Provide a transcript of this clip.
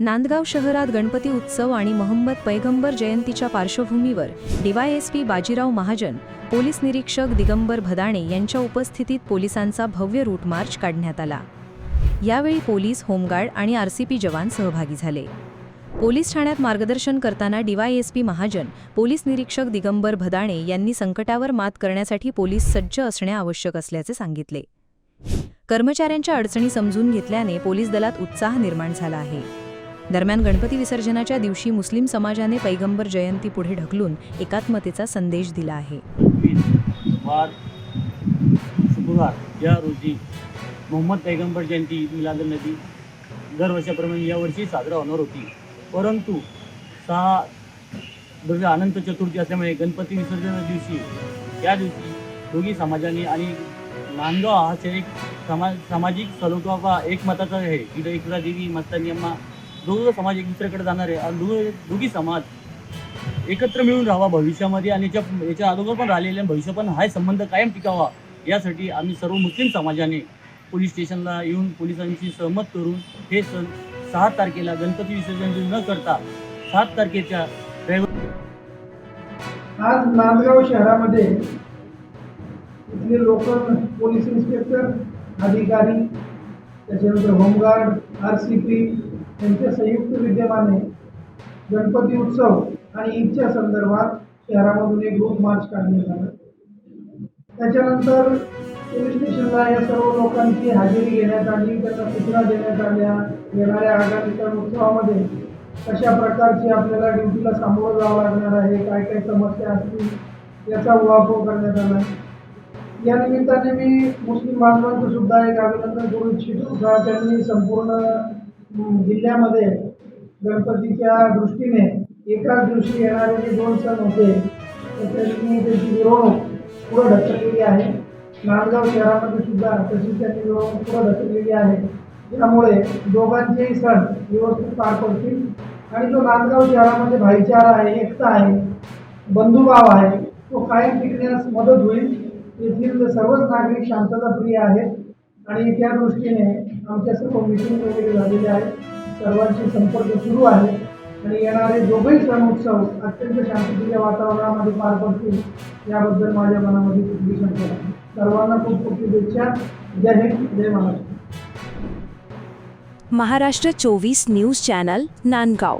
नांदगाव शहरात गणपती उत्सव आणि मोहम्मद पैगंबर जयंतीच्या पार्श्वभूमीवर डीवायएसपी बाजीराव महाजन पोलीस निरीक्षक दिगंबर भदाणे यांच्या उपस्थितीत पोलिसांचा भव्य रूट मार्च काढण्यात आला. यावेळी पोलीस होमगार्ड आणि आरसीपी जवान सहभागी झाले. पोलीस ठाण्यात मार्गदर्शन करताना डीवायएसपी महाजन पोलीस निरीक्षक दिगंबर भदाणे यांनी संकटावर मात करण्यासाठी पोलीस सज्ज असणे आवश्यक असल्याचे सांगितले. कर्मचाऱ्यांच्या अडचणी समजून घेतल्याने पोलीस दलात उत्साह निर्माण झाला आहे. दरम्यान गणपती विसर्जनाच्या दिवशी मुस्लिम समाजाने पैगंबर जयंती पुढे ढकलून एकात्मतेचा संदेश दिला आहे. शुक्रवार या रोजी मोहम्मद पैगंबर जयंती मिलाद नदी दरवर्षाप्रमाणे यावर्षी साजरा होणार होती. परंतु सहा दरम्यान अनंत चतुर्थी असल्यामुळे गणपती विसर्जना दिवशी या दिवशी दोघी समाजाने आणि नांदगाव हा एक समाज सामाजिक सलोखा एकमताचा आहे. इथं एकरा देवी मस्तानी अम्मा दोघं समाज एक दुसऱ्याकडे जाणार आहे आणि दोघं दोघी समाज एकत्र मिळून राहावा भविष्यामध्ये आणि याच्या याच्या अगोदर पण राहिलेल्या भविष्य पण हा संबंध कायम टिकावा यासाठी आम्ही सर्व मुस्लिम समाजाने पोलीस स्टेशनला येऊन पोलिसांशी सहमत करून हे सण सहा तारखेला गणपती विसर्जन न करता सात तारखेच्या आज नांदगाव शहरामध्ये इथले लोकल पोलीस इन्स्पेक्टर अधिकारी त्याच्यानंतर होमगार्ड आर सी पी यांच्या संयुक्त विद्यमाने गणपती उत्सव आणि ईदच्या संदर्भात शहरामधून एक ग्रुप मार्च काढण्यात आला. त्याच्यानंतर पोलीस स्टेशनला या सर्व लोकांची हजेरी घेण्यात आली त्यांना सूचना देण्यात आल्या येणाऱ्या आगामी सण उत्सवामध्ये कशा प्रकारची आपल्याला ड्युटीला सामोरं जावं लागणार आहे काय काय समस्या असतील याचा उहापोह करण्यात आला. या निमित्ताने मी मुस्लिम बांधवांचं सुद्धा एक अभिनंदन करू इच्छितो. का त्यांनी संपूर्ण जिल्ह्यामध्ये गणपतीच्या दृष्टीने एकाच दिवशी येणारे जे दोन सण होते तर त्यांनी त्याची मिरवणूक पुढं ढकललेली आहे. नांदगाव शहरामध्ये सुद्धा तशी त्यांनी मिरवणूक पुढं ढकललेली आहे. त्यामुळे दोघांचेही सण व्यवस्थित पार पडतील. आणि जो नांदगाव शहरामध्ये भाईचारा आहे एकता आहे बंधुभाव आहे तो कायम टिकण्यास मदत होईल. येथील सर्वच नागरिक शांतताप्रिय आहेत. आणि त्या दृष्टीने आमच्या सर्व मिटिंग वगैरे झालेल्या आहेत. सर्वांशी संपर्क सुरू आहे. आणि येणारे दोघंही सण उत्सव अत्यंत शांततेच्या वातावरणामध्ये पार पडतील याबद्दल माझ्या मनामध्ये कुठली शंका नाही सर्वांना खूप खूप शुभेच्छा. जय हिंद जय महाराष्ट्र. महाराष्ट्र चोवीस न्यूज चॅनल नांदगाव.